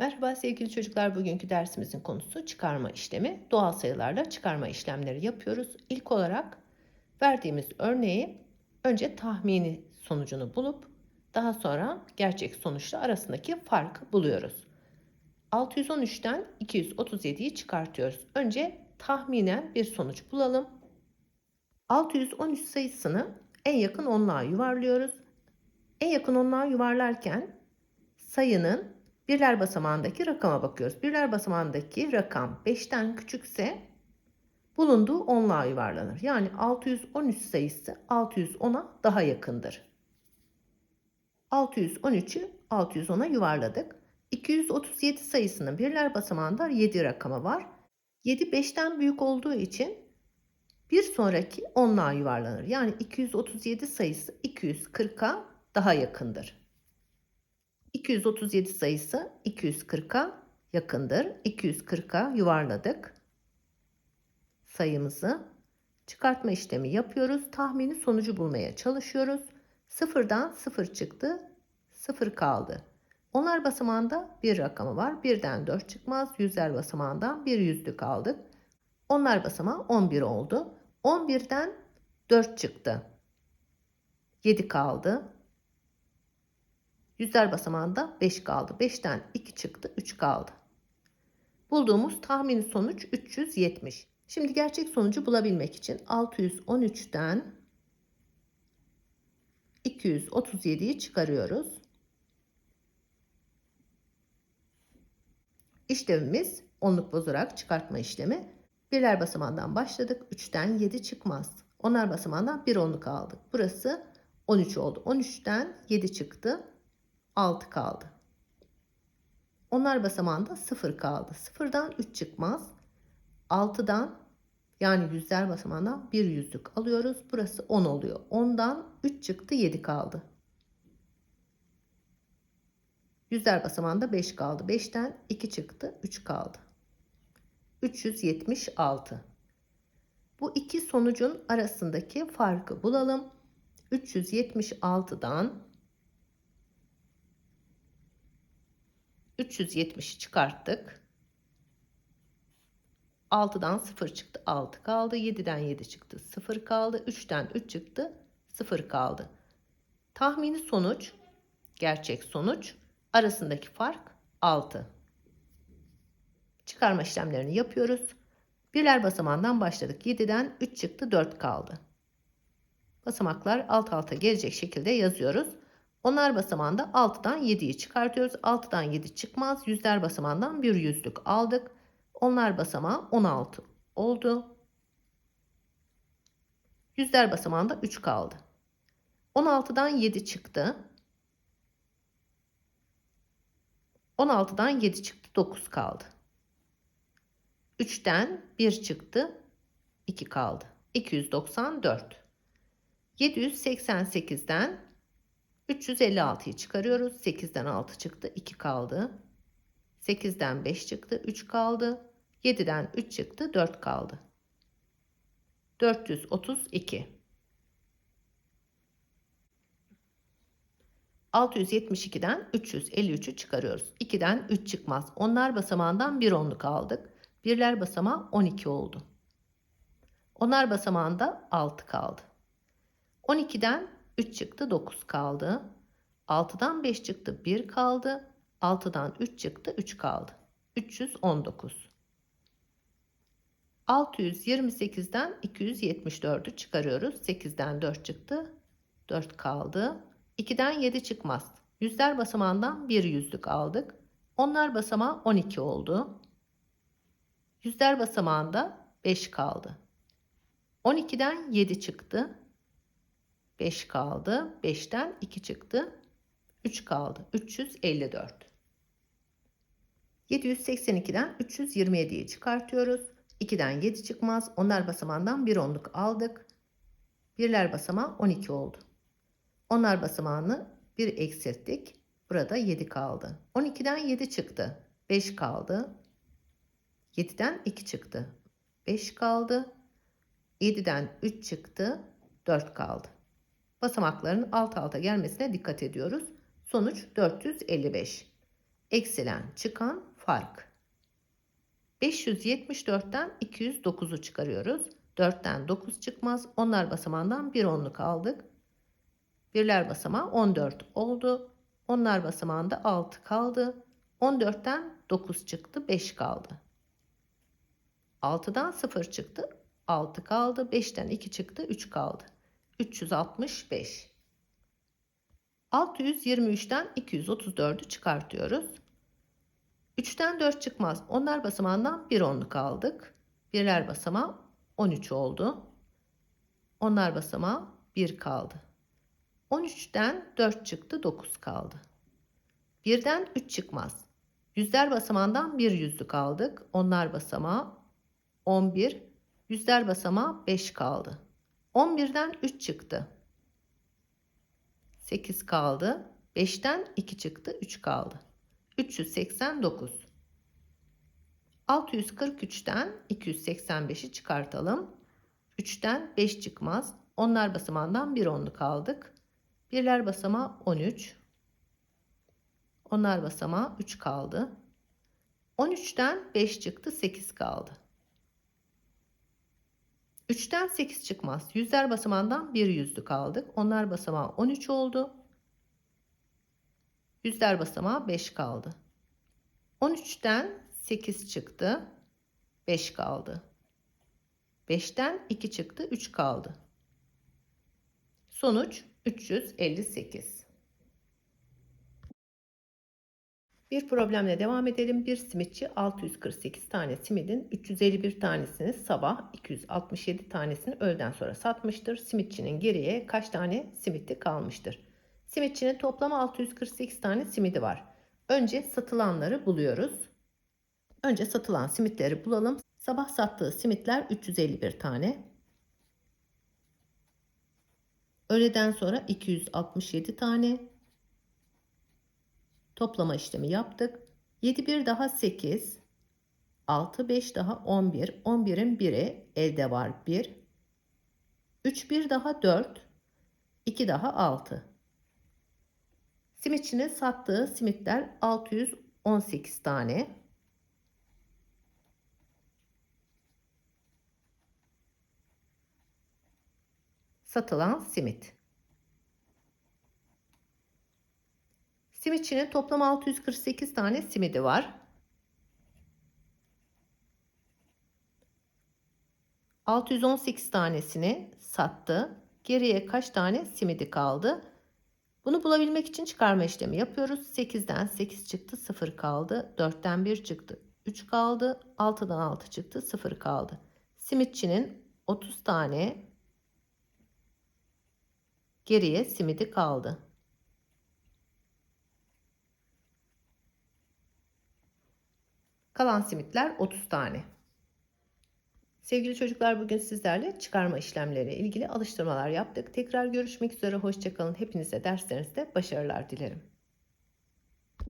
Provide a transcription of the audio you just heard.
Merhaba sevgili çocuklar. Bugünkü dersimizin konusu çıkarma işlemi. Doğal sayılarla çıkarma işlemleri yapıyoruz. İlk olarak verdiğimiz örneği önce tahmini sonucunu bulup daha sonra gerçek sonuçla arasındaki farkı buluyoruz. 613'ten 237'yi çıkartıyoruz. Önce tahminen bir sonuç bulalım. 613 sayısını en yakın onluğa yuvarlıyoruz. En yakın onluğa yuvarlarken sayının birler basamağındaki rakama bakıyoruz. Birler basamağındaki rakam 5'ten küçükse bulunduğu onluğa yuvarlanır. Yani 613 sayısı 610'a daha yakındır. 613'ü 610'a yuvarladık. 237 sayısının birler basamağında 7 rakamı var. 7 5'ten büyük olduğu için bir sonraki onluğa yuvarlanır. Yani 237 sayısı 240'a daha yakındır. 237 sayısı 240'a yakındır. 240'a yuvarladık. Sayımızı çıkartma işlemi yapıyoruz. Tahmini sonucu bulmaya çalışıyoruz. Sıfırdan sıfır çıktı. Sıfır kaldı. Onlar basamağında bir rakamı var. Birden 4 çıkmaz. Yüzler basamağından bir yüzlük aldık. Onlar basamağı 11 oldu. 11'den 4 çıktı. 7 kaldı. Yüzler basamağında 5 kaldı. 5'ten 2 çıktı. 3 kaldı. Bulduğumuz tahmini sonuç 370. Şimdi gerçek sonucu bulabilmek için 613'ten 237'yi çıkarıyoruz. İşlemimiz onluk bozarak çıkartma işlemi. Birler basamağından başladık. 3'ten 7 çıkmaz. Onlar basamağından 1 onluk aldık. Burası 13 oldu. 13'ten 7 çıktı. 6 kaldı. Onlar basamağında 0 kaldı. 0'dan 3 çıkmaz. 6'dan yani yüzler basamağından bir yüzlük alıyoruz. Burası 10 oluyor. 10'dan 3 çıktı 7 kaldı. Yüzler basamağında 5 kaldı. 5'ten 2 çıktı 3 kaldı. 376. Bu iki sonucun arasındaki farkı bulalım. 376'dan 370'i çıkarttık. 6'dan 0 çıktı 6 kaldı. 7'den 7 çıktı 0 kaldı. 3'ten 3 çıktı 0 kaldı. Tahmini sonuç gerçek sonuç arasındaki fark 6. Çıkarma işlemlerini yapıyoruz. Birler basamağından başladık. 7'den 3 çıktı 4 kaldı. Basamaklar alt alta gelecek şekilde yazıyoruz. Onlar basamağında 6'dan 7'yi çıkartıyoruz. 6'dan 7 çıkmaz. Yüzler basamağından bir yüzlük aldık. Onlar basamağı 16 oldu. Yüzler basamağında 3 kaldı. 16'dan 7 çıktı. 16'dan 7 çıktı. 9 kaldı. 3'ten 1 çıktı. 2 kaldı. 294. 788'den 356'yı çıkarıyoruz. 8'den 6 çıktı. 2 kaldı. 8'den 5 çıktı. 3 kaldı. 7'den 3 çıktı. 4 kaldı. 432. 672'den 353'ü çıkarıyoruz. 2'den 3 çıkmaz. Onlar basamağından 1 onluk aldık. Birler basamağı 12 oldu. Onlar basamağında 6 kaldı. 12'den 3 çıktı 9 kaldı. 6'dan 5 çıktı 1 kaldı. 6'dan 3 çıktı 3 kaldı. 319. 628'den 274'ü çıkarıyoruz. 8'den 4 çıktı. 4 kaldı. 2'den 7 çıkmaz. Yüzler basamağından 1 yüzlük aldık. Onlar basamağı 12 oldu. Yüzler basamağında 5 kaldı. 12'den 7 çıktı. 5 kaldı. 5'ten 2 çıktı. 3 kaldı. 354. 782'den 327'yi çıkartıyoruz. 2'den 7 çıkmaz. Onlar basamağından 1 onluk aldık. Birler basamağı 12 oldu. Onlar basamağını 1 eksilttik. Burada 7 kaldı. 12'den 7 çıktı. 5 kaldı. 7'den 2 çıktı. 5 kaldı. 7'den 3 çıktı. 4 kaldı. Basamakların alt alta gelmesine dikkat ediyoruz. Sonuç 455. eksilen çıkan fark. 574'ten 209'u çıkarıyoruz. 4'ten 9 çıkmaz. Onlar basamağından bir onluk aldık. Birler basamağı 14 oldu. Onlar basamağında 6 kaldı. 14'ten 9 çıktı 5 kaldı. 6'dan 0 çıktı 6 kaldı. 5'ten 2 çıktı 3 kaldı. 365. 623'ten 234'ü çıkartıyoruz. 3'ten 4 çıkmaz. Onlar basamağından bir onluk aldık. Birler basamağı 13 oldu. Onlar basamağı 1 kaldı. 13'ten 4 çıktı 9 kaldı. Birden 3 çıkmaz. Yüzler basamağından bir yüzlük aldık. Onlar basamağı 11. Yüzler basamağı 5 kaldı. 11'den 3 çıktı. 8 kaldı. 5'ten 2 çıktı. 3 kaldı. 389. 643'ten 285'i çıkartalım. 3'ten 5 çıkmaz. Onlar basamağından bir onluk aldık. Birler basamağı 13. Onlar basamağı 3 kaldı. 13'ten 5 çıktı 8 kaldı. 3'ten 8 çıkmaz. Yüzler basamağından bir yüzlük aldık. Onlar basamağı 13 oldu. Yüzler basamağı 5 kaldı. 13'ten 8 çıktı. 5 kaldı. 5'ten 2 çıktı. 3 kaldı. Sonuç 358. Bir problemle devam edelim. Bir simitçi 648 tane simidin 351 tanesini sabah 267 tanesini öğleden sonra satmıştır. Simitçinin geriye kaç tane simiti kalmıştır? Simitçinin toplam 648 tane simidi var. Önce satılanları buluyoruz. Önce satılan simitleri bulalım. Sabah sattığı simitler 351 tane. Öğleden sonra 267 tane. Toplama işlemi yaptık. 7 1 daha 8. 6 5 daha 11. 11'in 1'i elde var 1. 3 1 daha 4. 2 daha 6. Simitçinin sattığı simitler 618 tane. Satılan simit. Simitçinin toplam 648 tane simidi var. 618 tanesini sattı. Geriye kaç tane simidi kaldı? Bunu bulabilmek için çıkarma işlemi yapıyoruz. 8'den 8 çıktı 0 kaldı. 4'ten 1 çıktı 3 kaldı. 6'dan 6 çıktı 0 kaldı. Simitçinin 30 tane geriye simidi kaldı. Kalan simitler 30 tane. Sevgili çocuklar bugün sizlerle çıkarma işlemleri ilgili alıştırmalar yaptık. Tekrar görüşmek üzere. Hoşçakalın. Hepinize derslerinizde başarılar dilerim.